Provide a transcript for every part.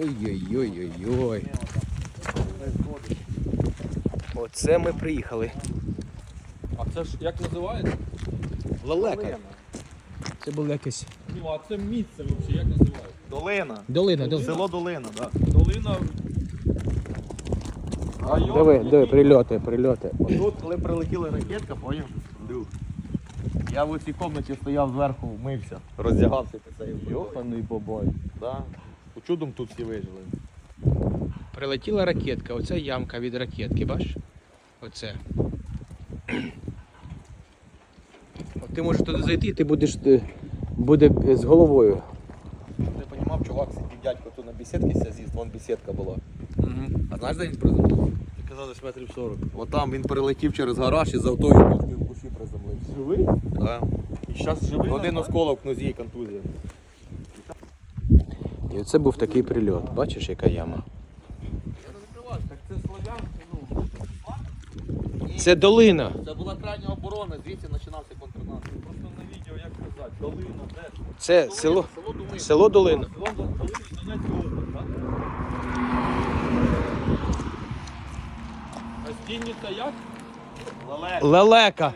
Ой-ой-ой-ой-ой. Оце ми приїхали. А це ж як називається? Лелека. Це було якесь. Ну, а це місце взагалі як називається? Долина. Долина, долина. Село Долина, так. Долина. Район. Диви, диви, який- прильоти, прильоти. Тут, коли прилетіла ракетка, поняв? Я в цій кімнаті стояв зверху, мився, роздягався під цей Йоханий бабай. Да. Чудом тут всі вижили. Прилетіла ракетка, оце ямка від ракетки, бачиш? Оце. От ти можеш туди зайти, ти будеш е, буде з головою. Ти розумів, чувак сидів дядько тут на бесідці з'їзд, вон бесідка була. А знаєш, де він приземлився? Ти казав десь метрів 40. От там він перелетів через гараж і за автою кучкою в кущі приземлився. Живий? Да. І зараз живий? Один осколок в нозі і контузія. І оце був такий прильот. Бачиш, яка яма? Це ну. Долина. Це була крайня оборона, звідси починався контрнаступ. Просто на відео як казати. Долина, де? Це село. Село Долина. Село Долина. Село Долина Донецької області. А стінні та як? Лелек. Лелека.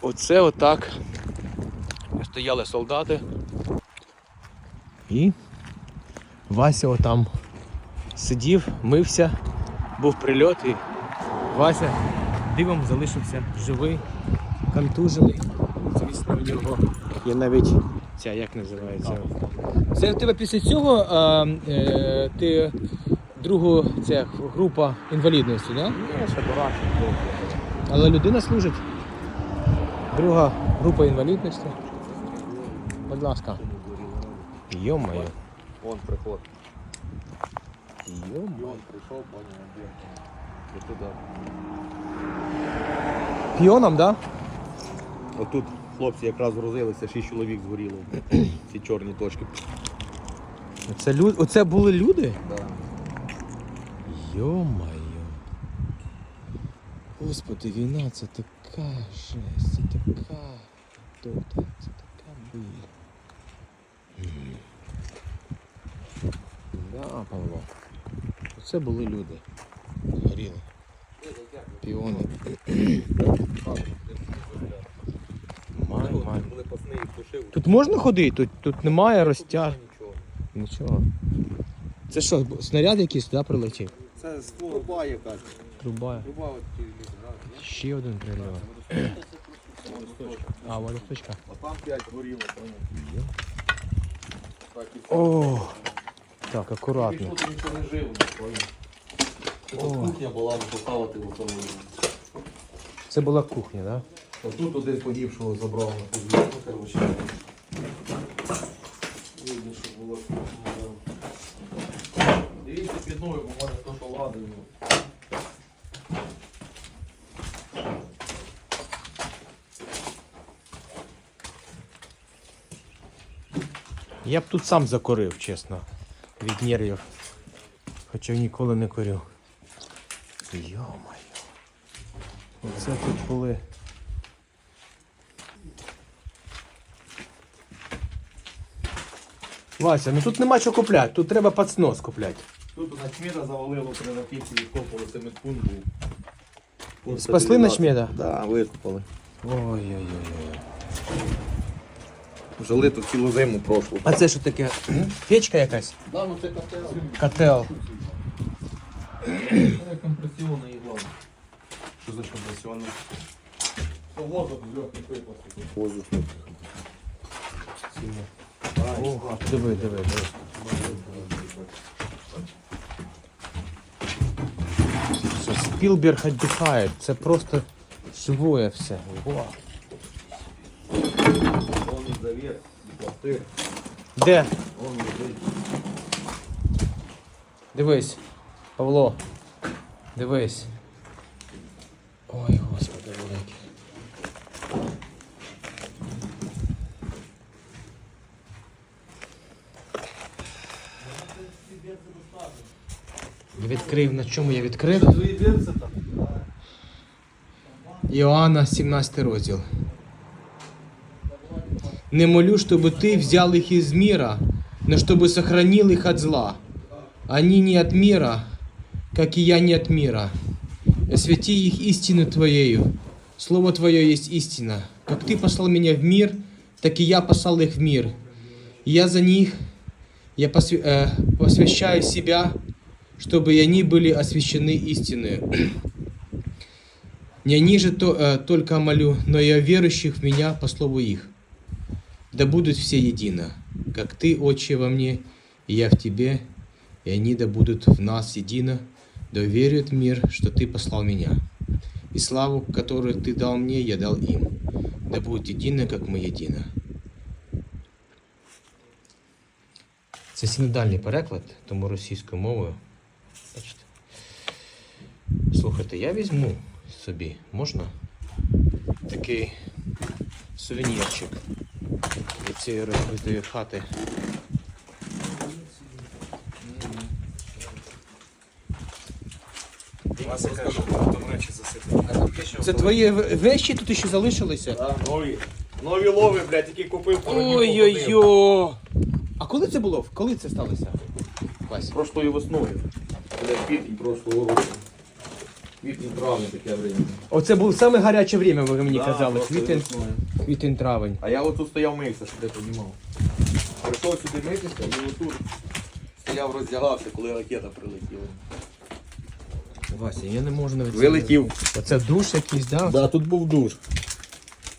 Оце отак. Стояли солдати. І Вася отам сидів, мився, був прильот і Вася дивом залишився живий, контужений. Звісно, у нього є навіть ця, як називається. Це в тебе після цього а, е, ти другу ця група інвалідності, так? Да? Ні, ще дурак. Але людина служить. Друга група інвалідності. Будь ласка. Йо-моє. Вон приход. Йо-моє. Він прийшов, поняв, де. Ось туди. Піоном, да? Отут хлопці якраз грузилися, шість чоловік згоріло. Ці чорні точки. Оце, лю... Оце були люди? Да. Йо-моє. Господи, війна це така жесть, це така дота, це така біль. Да, Павло. Оце були люди. Горіли. Піони. Май, май. Тут можна ходити? Тут, тут немає розтяг. Нічого. Це що, снаряд якийсь туди прилетів? Це труба якась. Труба. Труба от Ще один прильот. А, водосточка. А там п'ять горіло, все. О, так, акуратно. Тут нічого не жив, поняв. Це кухня була, поставити в тому. Це була кухня, так? Да? Тут один погибшого забрав на подвір'я. Ну, коротше. Видно, що було кухня. Дивіться під ноги, бо в мене то, що. Я б тут сам закурив, чесно. Від нервів. Хоча ніколи не курю. Йо-моє. Оце тут були. Вася, ну тут нема що купляти, тут треба пацнос купляти. Тут у начміда завалило при ракеті відкопали це медпункт був. Пункт Спасли стабілізації. начмеда? Да, викопали. Ой-ой-ой. Жили тут цілу зиму прошлу. А це що таке? Печка якась? Да, ну це котел. Котел. Це компресіонна ігла. Що за компресіонна? Воздух з легких випустив. Воздушний. Ох, диви, диви, диви. Спілберг віддихає, це просто живое все. Вау. І пластир. Де? Вон лежить. Дивись, Павло. Дивись. Ой, господи, великий. Я відкрив, на чому я відкрив? Твої там? Іоанна, 17 розділ. Не молю, щоб ти взял їх із міра, но чтобы сохранил их от зла. Они не от мира, как и я не от мира. Освети их истину Твоею. Слово Твое есть истина. Как Ты послал меня в мир, так и я послал их в мир. И я за них, я посвя- э, посвящаю себя, чтобы и они были освящены истиной. Не они же то, э, только молю, но и о верующих в меня по слову их. Да будут все едино, как Ты, Отче, во мне, и я в Тебе, и они да будут в нас едино, да уверует мир, что Ты послал меня. И славу, которую Ты дал мне, я дал им. Да будут едино, как мы едино. Це синодальний переклад, тому російською мовою. Бачите. Слухайте, я візьму собі, можна? Такий сувенірчик від цієї розбитої хати. Це твої вещі тут ще залишилися? Нові. Нові лови, блядь, які купив Ой-ой-ой! А коли це було? Коли це сталося? Прошлою весною. Прошлого року. Квітень травня таке время. Оце було саме гаряче время, ви мені казали. Квітень, весною. квітень, травень. А я отут стояв мився, щоб ти розумів. Прийшов сюди митися, і отут стояв роздягався, коли ракета прилетіла. Вася, я не можу навіть. Вилетів. Оце душ якийсь, да? Да, тут був душ.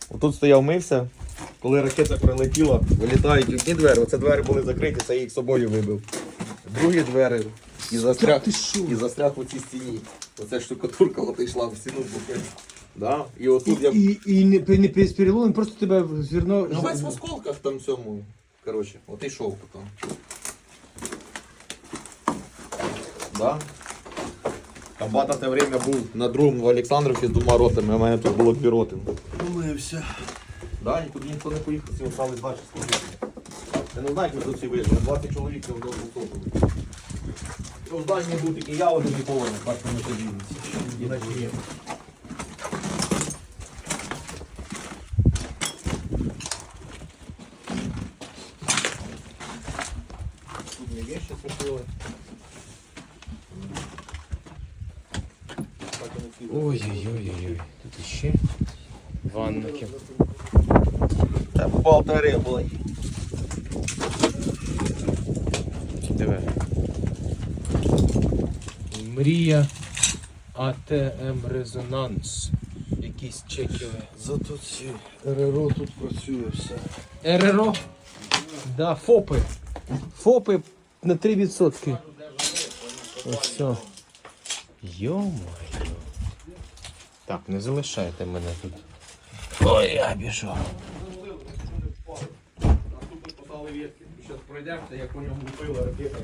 Отут стояв мився, коли ракета прилетіла, вилітають одні двері, оце двері були закриті, це я їх собою вибив. Другі двері і застряг, ти що? і застряг у цій стіні. Оце штукатурка от йшла в стіну буквально. Да? І отут я. І, і не, не без перелому, просто тебе звернув. Ну весь в осколках там всьому. Коротше, от йшов потім. Да? Комбат на те время був на другому в Олександрівці з двома ротами, а в мене тут було дві роти. Помився. Да, нікуди ніхто не поїхав, всі остались служити. Я не знаю, як ми тут всі вийшли, 20 чоловік не вдома високо. І у зданні був тільки я один і повинен, так ми тоді. І на чиє. Тут не вещи сушили. Так вони всі Ой-ой-ой-ой. Тут ще ванники. Та болтаря була. Диви. Мрія АТМ Резонанс. Якісь чекіли. Зато ці РРО тут працює все. РРО. Да, ФОПи. ФОПи на 3%. Ось все. Йо-моє. Так, не залишайте мене тут. Ой, я біжу. Зараз пройдемо, як по ньому лупила ракета.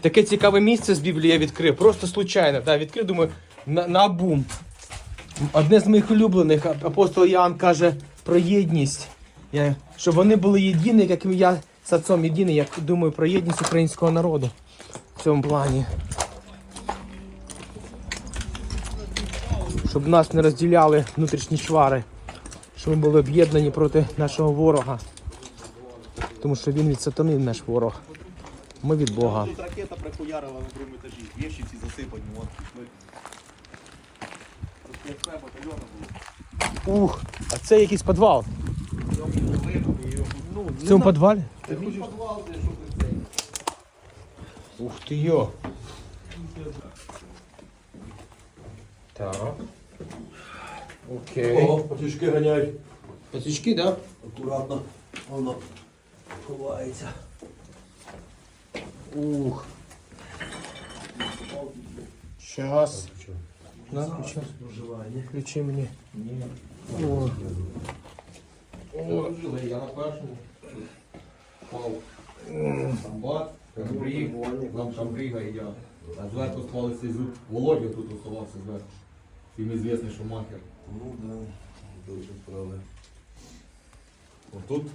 Таке цікаве місце з Біблії я відкрив. Просто случайно. Да, відкрив, думаю, на, на бум. Одне з моїх улюблених. Апостол Іоанн каже про єдність. Я, щоб вони були єдині, як і я з отцом єдиний, я думаю про єдність українського народу в цьому плані. Щоб нас не розділяли внутрішні чвари. Щоб ми були об'єднані проти нашого ворога. Тому що він від сатани наш ворог. Ми від Бога. Тут ракета прихуярила на другому етажі. Вещи ці засипані. От. Ми... Просто як треба, батальйона було. Ух, а це якийсь підвал. В цьому ну, В цьому підвалі? Ти хочеш підвал, де що ти цей? Ух ти йо. Так. Окей. О, потішки ганяй. Пацючки, да? Акуратно. Воно ховається. Ух. Щас. На, ключи. Проживання. Ключи мені. Ні. О. О, я на першому. Впав. Комбат, камбриг, нам камбрига і я. А зверху склали цей звук. Володя тут оставався зверху. Всім известний шумахер. Ну да, дуже правда. Отут.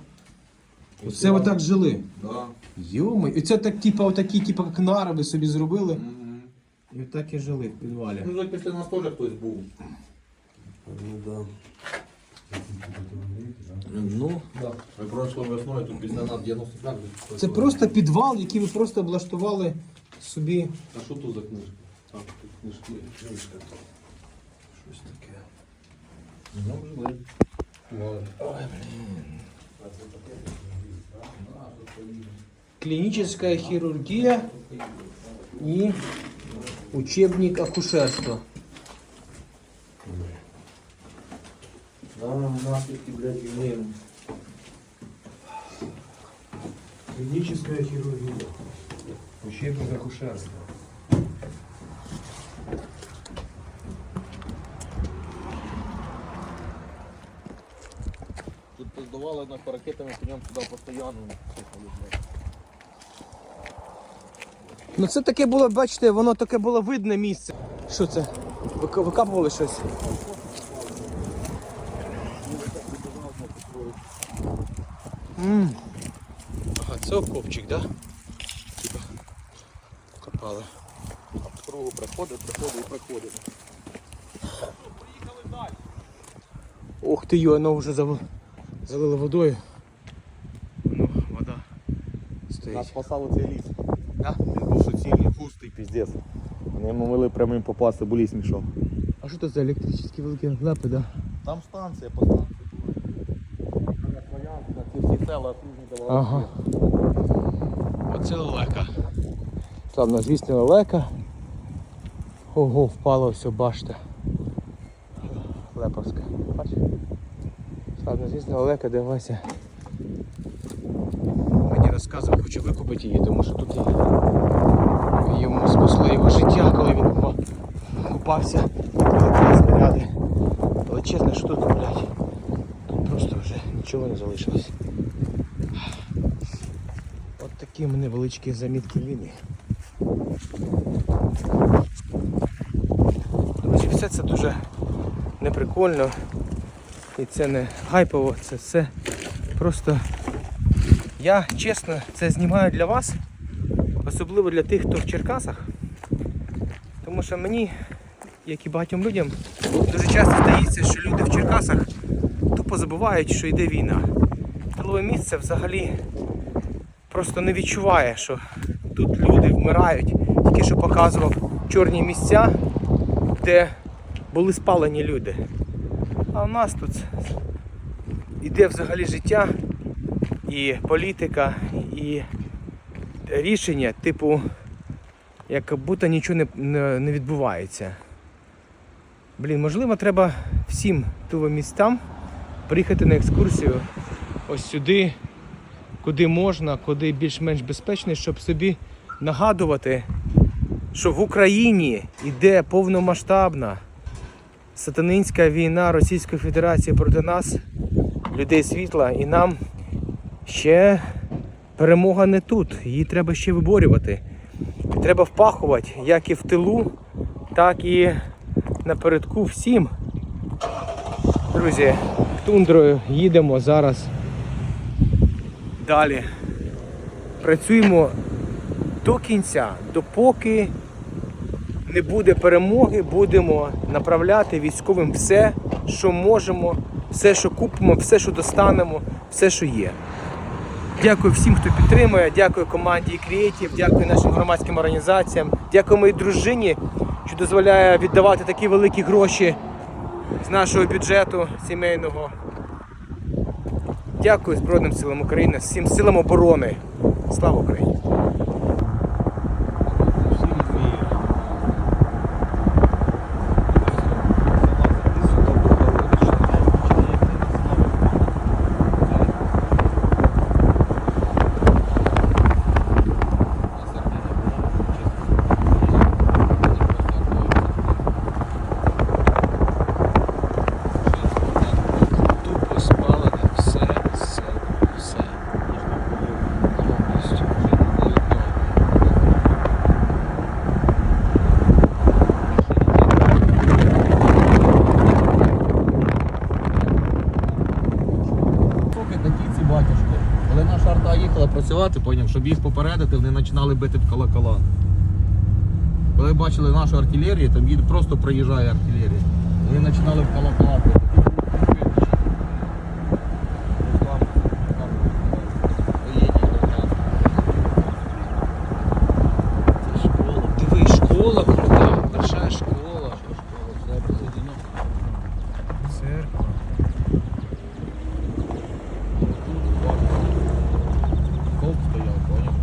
Оце отак жили. Да. Йоми. І це так, типа, отакі, типа, як нари ви собі зробили. Мгм. І отак і жили в підвалі. Ну, так після нас теж хтось був. Ну да. Ну, так. Ми пройшли весною, тут після нас 95 Це просто підвал, який ви просто облаштували собі. А що тут за книжка? Так, тут книжки. Книжка то. Щось таке. Ну, жили. Ой, Клиническая хирургия и учебник акушерства. Да, наслідки, блядь, війни. Клінічна хірургія. Учебник акушерства. Нас ракетами, по ньому туди постійно. Ну це таке було, бачите, воно таке було видне місце. Що це? Викапували щось? М. Ага, це окопчик, так? Да? Типа копали. По кругу приходить, приходить і приходить. Ух ти йо, воно вже зав... залило водою. Ну, вода Нас стоїть. спасали цей ліс. Да? Він був суцільний, густий, піздець. Вони йому могли прямим попасти, бо ліс мішав. А що це за електричні великі лапи, да? Там станція, по станції була. Ці всі села окружні давали. Ага. Оце лелека. Славно, звісно, лелека. Ого, впало все, башта. Леповська. Бач? Звісно, лелека, де. Мені розказував, хоче викупити її, тому що тут йому спасло його життя, коли він купа- купався. Снаряди. Величезна штука, блядь. Тут просто вже нічого не залишилось. От такі в мене величкі замітки війни. Друзі, все це дуже неприкольно. І це не гайпово, це все просто. Я чесно це знімаю для вас, особливо для тих, хто в Черкасах. Тому що мені, як і багатьом людям, дуже часто здається, що люди в Черкасах тупо забувають, що йде війна. Тилове місце взагалі просто не відчуває, що тут люди вмирають. Тільки що показував чорні місця, де були спалені люди. А у нас тут іде взагалі життя і політика, і рішення, типу, як будто нічого не, не, відбувається. Блін, можливо, треба всім тиловим містам приїхати на екскурсію ось сюди, куди можна, куди більш-менш безпечно, щоб собі нагадувати, що в Україні йде повномасштабна сатанинська війна Російської Федерації проти нас, людей світла, і нам ще перемога не тут. Її треба ще виборювати. Треба впахувати як і в тилу, так і напередку всім. Друзі, тундрою їдемо зараз далі. Працюємо до кінця, допоки не буде перемоги, будемо направляти військовим все, що можемо, все, що купимо, все, що достанемо, все, що є. Дякую всім, хто підтримує, дякую команді Creative, дякую нашим громадським організаціям, дякую моїй дружині, що дозволяє віддавати такі великі гроші з нашого бюджету сімейного. Дякую Збройним силам України, всім силам оборони. Слава Україні! Тупо спалене все, все, все. Повністю. Поки такі ці батюшки. Коли наша арта їхала працювати, поняв, щоб їх попередити, вони починали бити в колокола. Коли бачили нашу артилерію, там просто проїжджає артилерія. Вони починали в колокола бити. Там церква. Стовп стояв, поняв?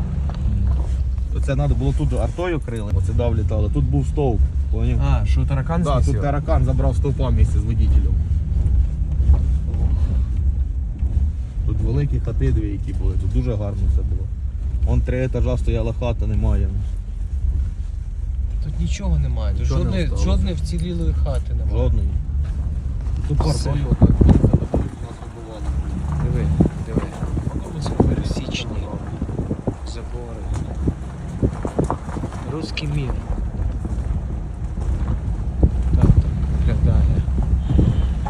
Це треба було тут артою крили, оце дав літало. Тут був стовп, поняв? А, що таракан Так, тут таракан забрав стовпа місце з водителем. Тут великі хати дві, які були, тут дуже гарно все було. Вон три етажа стояла хата, немає. Тут нічого немає. Тут Нічого не жодної, осталося. жодної вцілілої хати немає. Жодної. Тут Все. отак їздили. Диви, диви. Це пересічні забори. Руський мір. Так так.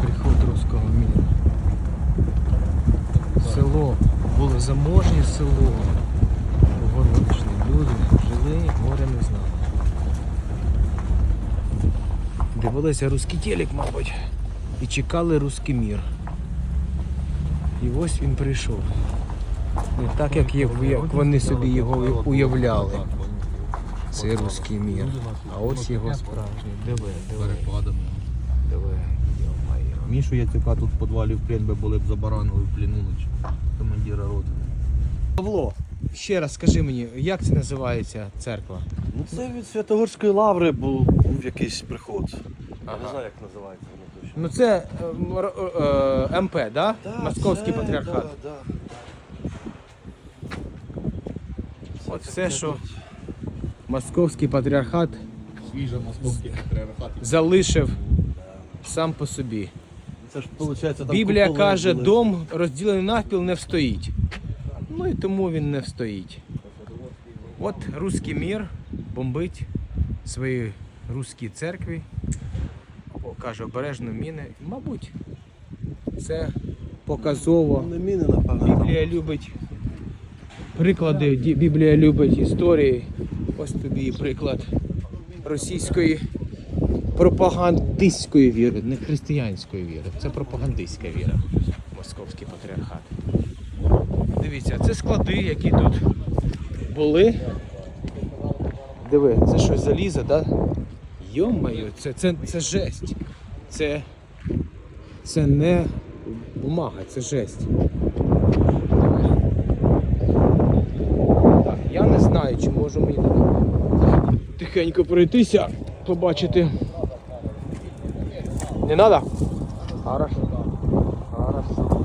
Приход руського міру. Село. Було заможнє село. Городичні люди жили, горя не знали. Дивилися русський телек, мабуть, і чекали руський мір. І ось він прийшов. Не так, як, як вони собі його уявляли. Цей руський мір. А ось його справжній. Диви, диви, Перепадами. диви. Мішу Яцюка тут в підвалі в плен би були б забаранили в пліну ночі. Командира роти. Павло, ще раз скажи мені, як це називається церква? Ну це від Святогорської лаври був, був якийсь приход. Я не знаю, як називається воно точно. Ну це е, м- р- е, МП, да? Московський це, патріархат. Да, да. От все, що. Московський патріархат Свіжа московський патріархат. залишив сам по собі. Це ж виходить, там Біблія куполи каже, були. дом розділений навпіл не встоїть. Ну і тому він не встоїть. От руський мір бомбить свої руські церкві, каже обережно міни. Мабуть, це показово. Ну, Не міни, напевно. Біблія любить приклади, Ді- Біблія любить історії. Ось тобі приклад російської пропагандистської віри, не християнської віри. Це пропагандистська віра. Московський патріархат. Дивіться, це склади, які тут були. Диви, це щось залізо, так? Да? Йо-моє, це, це, це жесть. Це, це не бумага, це жесть. Так, я не знаю, чи можу мені туди тихенько пройтися, побачити. Не треба? Хорошо. Хорошо.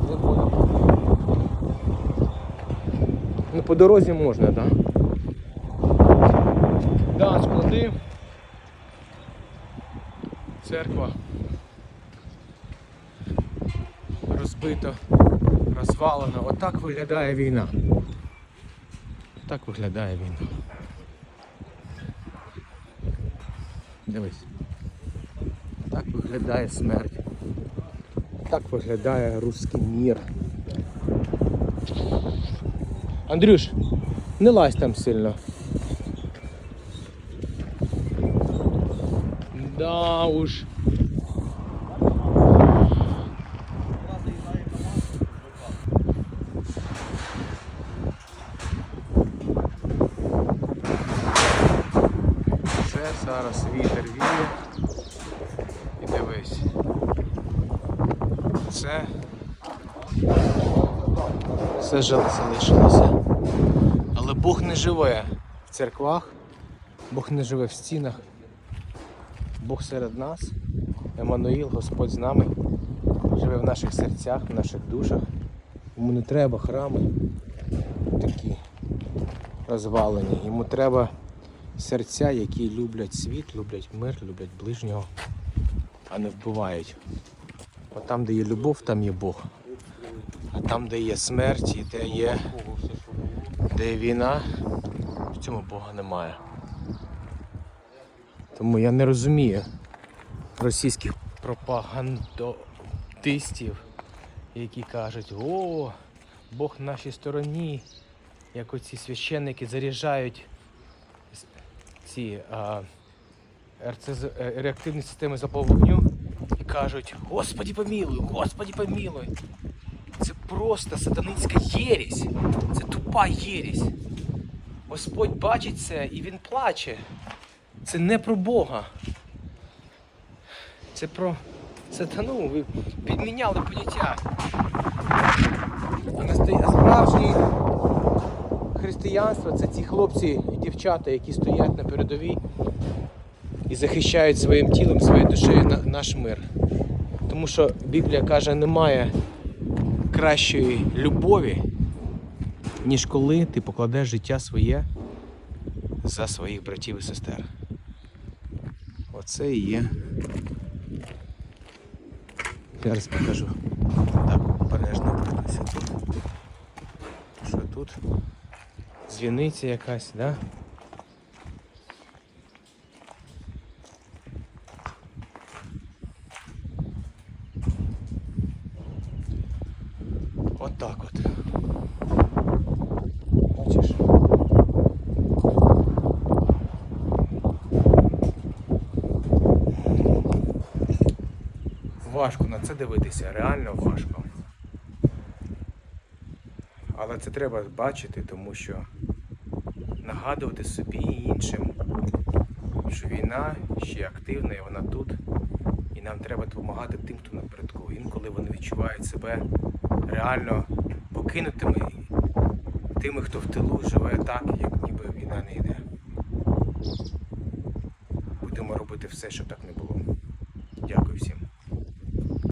Ну, по дорозі можна, так? Да? Да, склади. Церква. Розбито, розвалено. Отак виглядає війна. Так виглядає війна. Дивись. Так виглядає смерть. Так виглядає руський мір. Андрюш, не лазь там сильно. Да уж. Це зараз вітер віє. І дивись. Це. Все жил- залишилося. Але Бог не живе в церквах, Бог не живе в стінах. Бог серед нас. Еммануїл, Господь з нами, живе в наших серцях, в наших душах. Йому не треба храми такі розвалені. Йому треба серця, які люблять світ, люблять мир, люблять ближнього, а не вбивають. Бо там, де є любов, там є Бог. А там, де є смерть і де є, де є війна, в цьому Бога немає. Тому я не розумію російських пропагандистів, які кажуть, о, Бог на нашій стороні, як оці священники заряджають ці а, РЦЗ, е, реактивні системи залпового вогню і кажуть, Господі помілуй, Господі помілуй. Просто сатанинська єресь. Це тупа єресь. Господь бачить це і він плаче. Це не про Бога. Це про Це та ну, ви підміняли поняття. А справжнє християнство це ці хлопці і дівчата, які стоять на передовій і захищають своїм тілом, своєю душею наш мир. Тому що Біблія каже, немає кращої любові, ніж коли ти покладеш життя своє за своїх братів і сестер. Оце і є. Зараз покажу. Так, обережно пройдуся тут. Що тут? Дзвіниця якась, да? От так от. Бачиш? Важко на це дивитися, реально важко. Але це треба бачити, тому що нагадувати собі і іншим, що війна ще активна і вона тут. І нам треба допомагати тим, хто напередку. Інколи вони відчувають себе реально покинутими тими, хто в тилу живе так, як ніби війна не йде. Будемо робити все, щоб так не було.